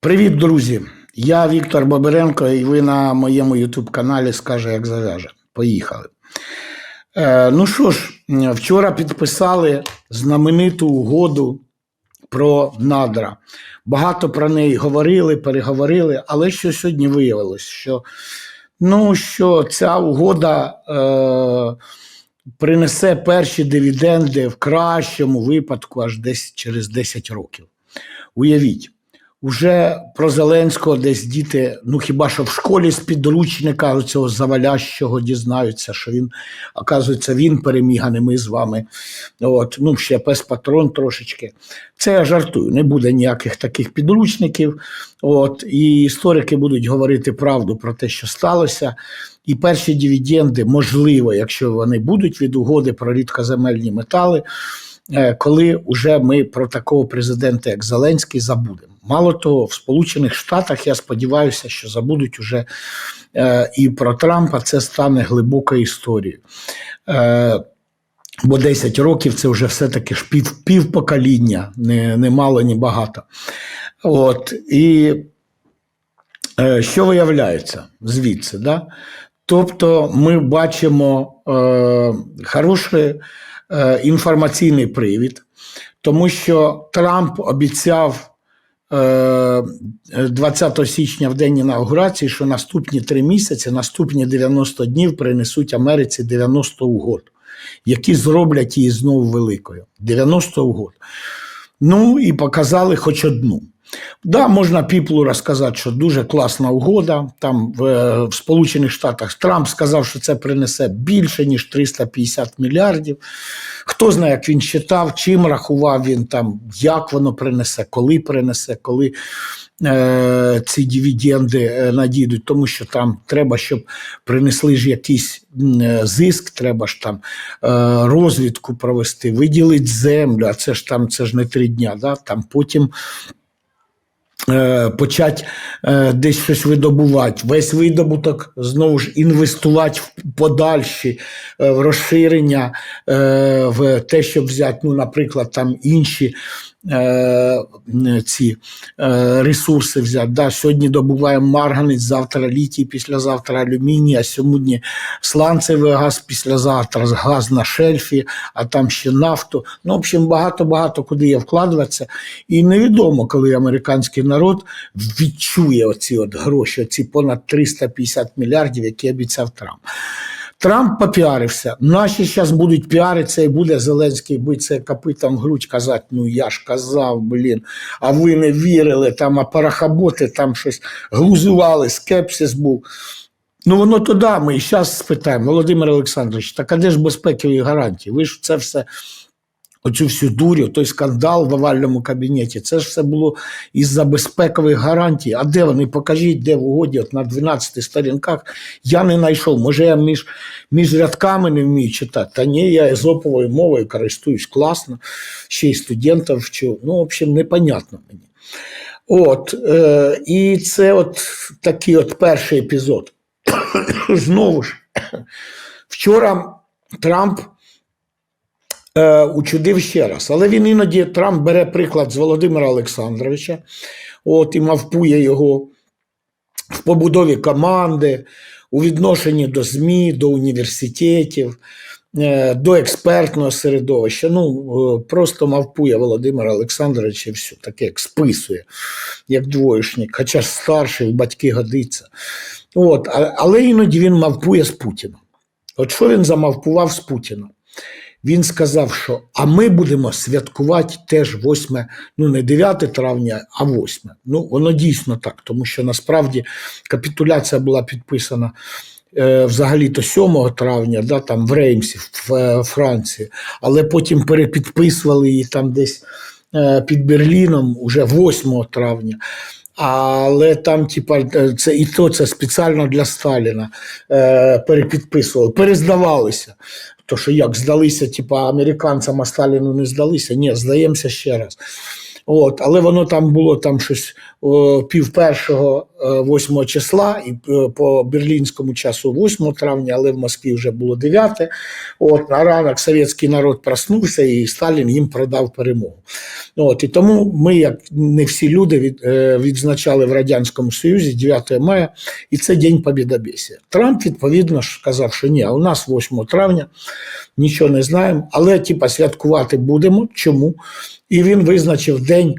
Привіт, друзі! Я Віктор Бобиренко, і ви на моєму YouTube каналі Скаже, як зав'яже. Поїхали. Е, ну що ж, вчора підписали знамениту угоду про надра. Багато про неї говорили, переговорили, але що сьогодні виявилось, що, ну, що ця угода е, принесе перші дивіденди в кращому випадку аж десь через 10 років. Уявіть. Уже про Зеленського десь діти, ну хіба що в школі з підручника цього завалящого дізнаються, що він, оказується, він переміг, а не ми з вами. От, Ну, ще пес патрон трошечки. Це я жартую, не буде ніяких таких підручників. От, І історики будуть говорити правду про те, що сталося. І перші дивіденди, можливо, якщо вони будуть від угоди про рідкоземельні метали. Е, коли вже ми про такого президента, як Зеленський, забудемо. Мало того, в Сполучених Штатах я сподіваюся, що забудуть уже е, і про Трампа це стане глибокою історією. Е, Бо 10 років це вже все-таки ж пів, пів покоління, не, не мало, ні багато. От, І е, що виявляється звідси? Да? Тобто ми бачимо е, хороший е, інформаційний привід, тому що Трамп обіцяв 20 січня в день інаугурації, що наступні три місяці, наступні 90 днів принесуть Америці 90 угод, які зроблять її знову великою. 90 угод. Ну і показали хоч одну. Да, можна піплу розказати, що дуже класна угода. Там в, в Сполучених Штатах Трамп сказав, що це принесе більше ніж 350 мільярдів. Хто знає, як він считав, чим рахував він там, як воно принесе, коли принесе, коли е, ці дивіденди е, надійдуть, тому що там треба, щоб принесли ж якийсь е, зиск, треба ж там е, розвідку провести, виділити землю, а це ж там це ж не три дня. Да? Там потім. Е, почати е, десь щось видобувати, весь видобуток знову ж інвестувати в подальші е, в розширення, в те, щоб взяти, ну, наприклад, там інші Е, ці е, ресурси взяти. Да, Сьогодні добуваємо марганець, завтра літій, післязавтра алюміній, а сьогодні сланцевий газ, післязавтра газ на шельфі, а там ще нафту. Ну, в общем, багато-багато куди є вкладуватися. І невідомо, коли американський народ відчує оці от гроші, оці понад 350 мільярдів, які обіцяв Трамп. Трамп попіарився. Наші зараз будуть піаритися і буде Зеленський битися капитан, грудь казати, ну я ж казав, блін, а ви не вірили, там а парахаботи там щось глузували, скепсис був. Ну воно туди ми і зараз спитаємо, Володимир Олександрович, так а де ж безпекові гарантії? Ви ж це все Оцю всю дурю, той скандал в овальному кабінеті, це ж все було із-за безпекових гарантій. А де вони? Покажіть, де в угоді, от на 12 сторінках я не знайшов. Може, я між між рядками не вмію читати. Та ні, я езоповою мовою користуюсь класно, ще й студентів вчу. Ну, в общем, непонятно мені. От, е, І це от такий от перший епізод. Знову ж, вчора Трамп. Е, учудив ще раз. Але він іноді Трамп бере приклад з Володимира Олександровича, от і мавпує його в побудові команди, у відношенні до ЗМІ, до університетів, е, до експертного середовища. Ну, е, просто мавпує Володимира Олександровича і все таке, як списує, як двоєшник, хоча ж старший, батьки годиться. От, Але іноді він мавпує з Путіном. От що він замавпував з Путіном? Він сказав, що а ми будемо святкувати теж 8, ну не 9 травня, а 8. Ну, воно дійсно так, тому що насправді капітуляція була підписана е, взагалі-то 7 травня, да, там в Реймсі, в е, Франції, але потім перепідписували її там десь е, під Берліном уже 8 травня. Але там, типа, це і то це спеціально для Сталіна перепідписували, перездавалися. То що як здалися, типа американцям, а Сталіну не здалися? Ні, здаємося ще раз. От, але воно там було там щось о, пів першого, е, 8 числа, і е, по берлінському часу 8 травня, але в Москві вже було 9. От, на ранок совєтський народ проснувся, і Сталін їм продав перемогу. От, і тому ми, як не всі люди, від, е, відзначали в Радянському Союзі 9 мая, і це День Побєдобєсія. Трамп, відповідно, сказав, що ні, а у нас 8 травня, нічого не знаємо, але типа святкувати будемо. Чому? І він визначив день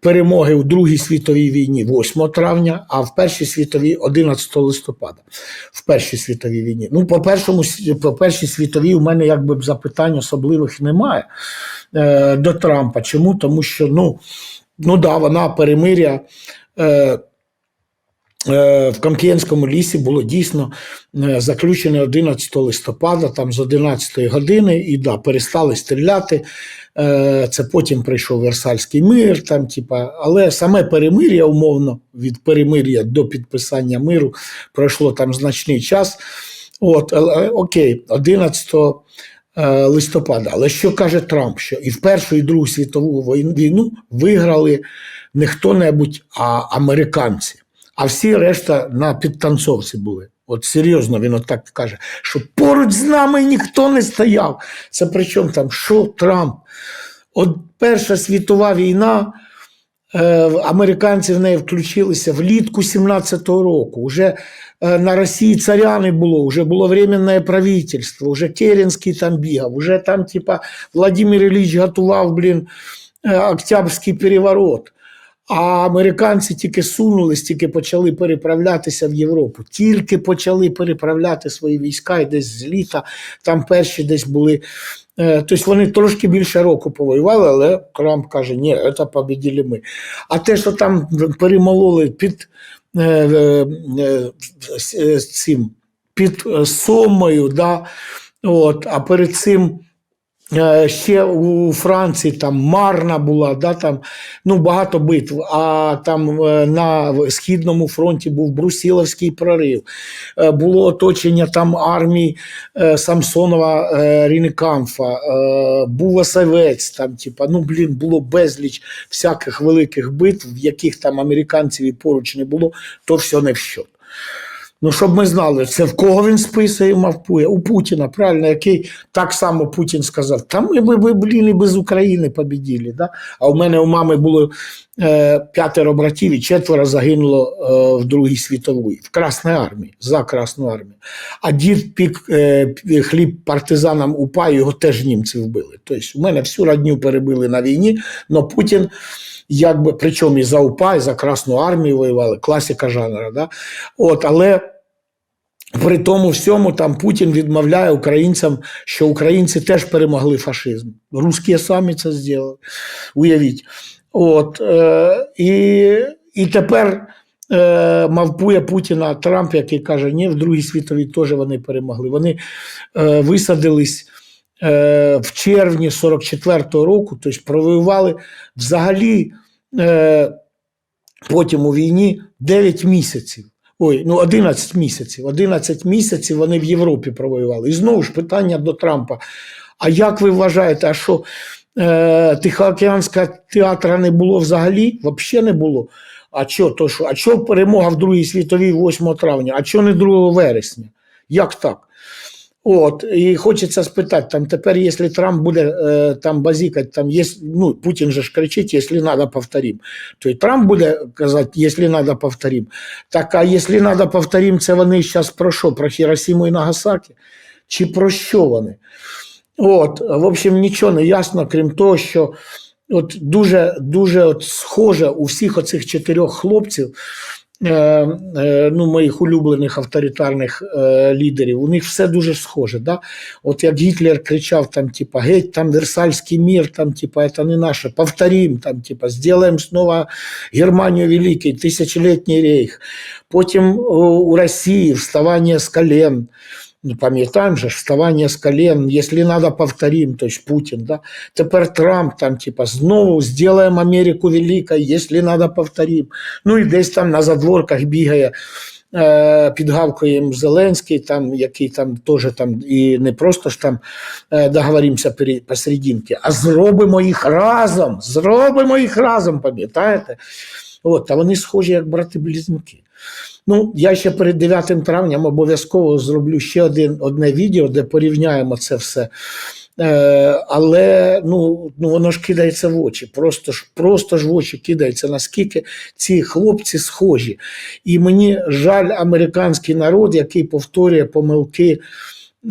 перемоги у Другій світовій війні 8 травня, а в Першій світовій 11 листопада. В Першій світовій війні. Ну, по першому по Першій світовій у мене якби запитань особливих немає е, до Трампа. Чому? Тому що ну, ну да, вона перемиря. Е, В Кам'янському лісі було дійсно е, заключене 11 листопада, там з 11 години, і да, перестали стріляти. Е, Це потім прийшов Версальський мир, там, типа, але саме перемир'я, умовно, від перемир'я до підписання миру пройшло там значний час. От, окей, 11 е, листопада. Але що каже Трамп? Що і в Першу, і Другу світову війну виграли не хто-небудь, а американці. А всі решта на підтанцовці були. От серйозно він отак каже, що поруч з нами ніхто не стояв. Це причому там, що Трамп? От Перша світова війна, е, американці в неї включилися влітку 17-го року. Уже е, на Росії царя не було, вже було временне правительство, вже Керенський там бігав, вже там, типа, Владимир Ілліч готував, блін, е, Октябрьський переворот. А американці тільки сунулись, тільки почали переправлятися в Європу. Тільки почали переправляти свої війська і десь з літа, там перші десь були. Е, Тобто вони трошки більше року повоювали, але Трамп каже, ні, це побіділи ми. А те, що там перемололи під е, е, цим, під Сомою, да, от, а перед цим Ще у Франції там Марна була, да, там, ну, багато битв. А там е, на Східному фронті був Брусіловський прорив, Е, було оточення там армії е, Самсонова е, Рінекамфа, е, був Осавець, там, типа, ну, блін, було безліч всяких великих битв, в яких там американців і поруч не було, то все не в счет. Ну, щоб ми знали, це в кого він списує, мавпує? У Путіна, правильно, який так само Путін сказав: та ми ми, ми блін, і без України побіділи. Да? А у мене у мами було п'ятеро братів і четверо загинуло е, в Другій світовій, в Красній армії, за Красну армію. А дід пік е, хліб партизанам УПА, його теж німці вбили. Тобто, у мене всю родню перебили на війні, але Путін. Якби причому і за УПА, і за Красну армію воювали, класика жанра. Да? От, але при тому всьому там Путін відмовляє українцям, що українці теж перемогли фашизм. Русські самі це зробили. Уявіть. От, е, і, і тепер е, мавпує Путіна Трамп, який каже, ні, в Другій світовій теж вони перемогли. Вони е, висадились е, в червні 44-го року, тобто провоювали взагалі е, потім у війні 9 місяців. Ой, ну 11 місяців. 11 місяців вони в Європі провоювали. І знову ж питання до Трампа. А як ви вважаєте, а що е, Тихоокеанського театра не було взагалі? Взагалі не було. А що, то що? А що перемога в Другій світовій 8 травня? А що не 2 вересня? Як так? От, і хочеться спитати, там тепер, якщо Трамп буде е, там базікати, там є, ну, Путін же ж кричить, якщо треба, повторим. То і Трамп буде казати, якщо треба, повторим. Так, а якщо треба, повторим, це вони зараз про що? Про Хіросіму і Нагасакі? Чи про що вони? От, в общем, нічого не ясно, крім того, що от дуже, дуже от схоже у всіх оцих чотирьох хлопців, е, е, ну, моїх улюблених авторитарних е, лідерів, у них все дуже схоже. Да? От як Гітлер кричав, там, типа, геть, там Версальський мір, там, типа, це не наше, повторим, там, типа, сделаем снова Германію великий, тисячолітній рейх. Потім у Росії вставання з колен. Ну, пам'ятаємо же, вставання з колен, якщо треба, повторим, то есть Путін, да? Тепер Трамп там, типа, знову зробимо Америку великою, якщо треба, повторим. Ну і десь там на задворках бігає е, підгавкуємо Зеленський, там, який там теж там і не просто ж там е, договоримося посерединки, а зробимо їх разом. Зробимо їх разом, пам'ятаєте? От, а вони схожі як брати-близнюки. Ну, я ще перед 9 травням обов'язково зроблю ще один, одне відео, де порівняємо це все. Е, але ну, ну, воно ж кидається в очі. Просто ж, просто ж в очі кидається, наскільки ці хлопці схожі. І мені жаль американський народ, який повторює помилки.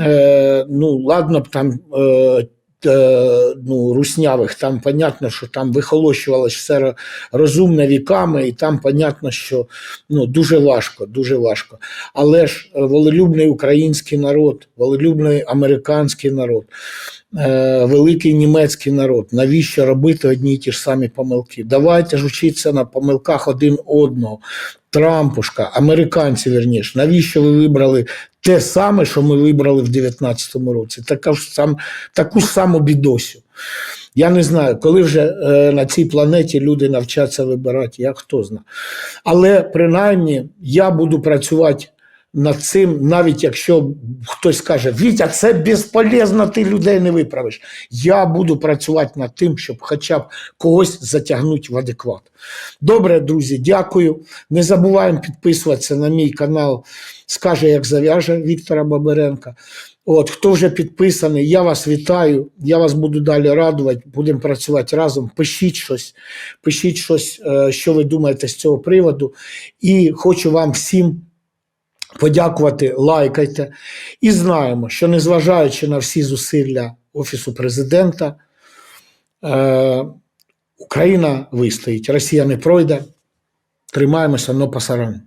Е, ну, ладно б там. Е, Ну, руснявих, там понятно, що там вихолощувалось все розумне віками, і там понятно, що ну, дуже важко, дуже важко. Але ж е, волелюбний український народ, волелюбний американський народ, е, великий німецький народ. Навіщо робити одні й ті ж самі помилки? Давайте ж вчитися на помилках один одного. Трампушка, американці, вірніше, навіщо ви вибрали те саме, що ми вибрали в 2019 році? Така ж сам, таку ж саму бідосю. Я не знаю, коли вже е, на цій планеті люди навчаться вибирати, я хто знає. Але принаймні я буду працювати над цим, навіть якщо хтось скаже, Вітя, це безполезно, ти людей не виправиш. Я буду працювати над тим, щоб хоча б когось затягнути в адекват. Добре, друзі, дякую. Не забуваємо підписуватися на мій канал Скаже, як зав'яже Віктора Бабаренка. От, хто вже підписаний, я вас вітаю. Я вас буду далі радувати. Будемо працювати разом. Пишіть щось, пишіть щось, е, що ви думаєте з цього приводу. І хочу вам всім подякувати, лайкайте. І знаємо, що незважаючи на всі зусилля Офісу президента, е, Україна вистоїть, Росія не пройде. Тримаємося, но пасаран.